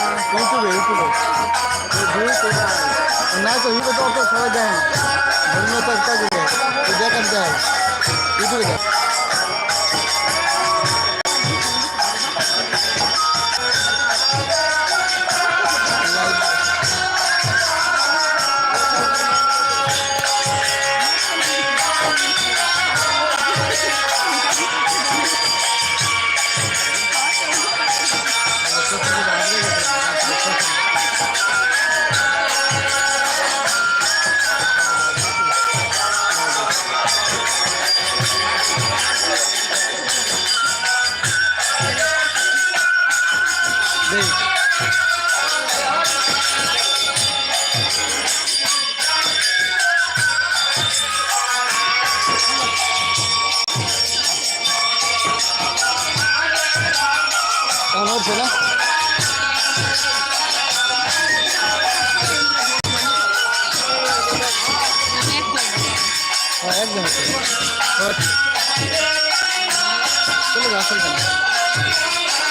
ছিল না তো হিরো তো অত সবাই দেয় না ধর্মীয় তো একটা দিলে তুই দেখান দেয় ইউটিউবে দেখ কেমন হচ্ছে না একদম। চলে আসল কেন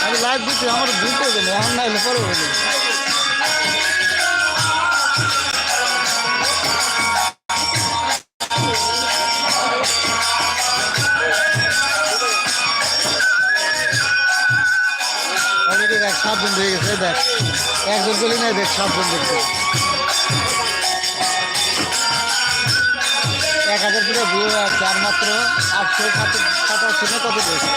আমি লাইভ দিচ্ছি, আমার দিতে হবে না এখন না এলে দেখ সাতজন হয়ে গেছে, দেখ, একজন গলি নাই দেখ সাতজন দেখছে এক হাজার করে ভিউ আছে মাত্র আটশো সাতাশি না কত দেখছে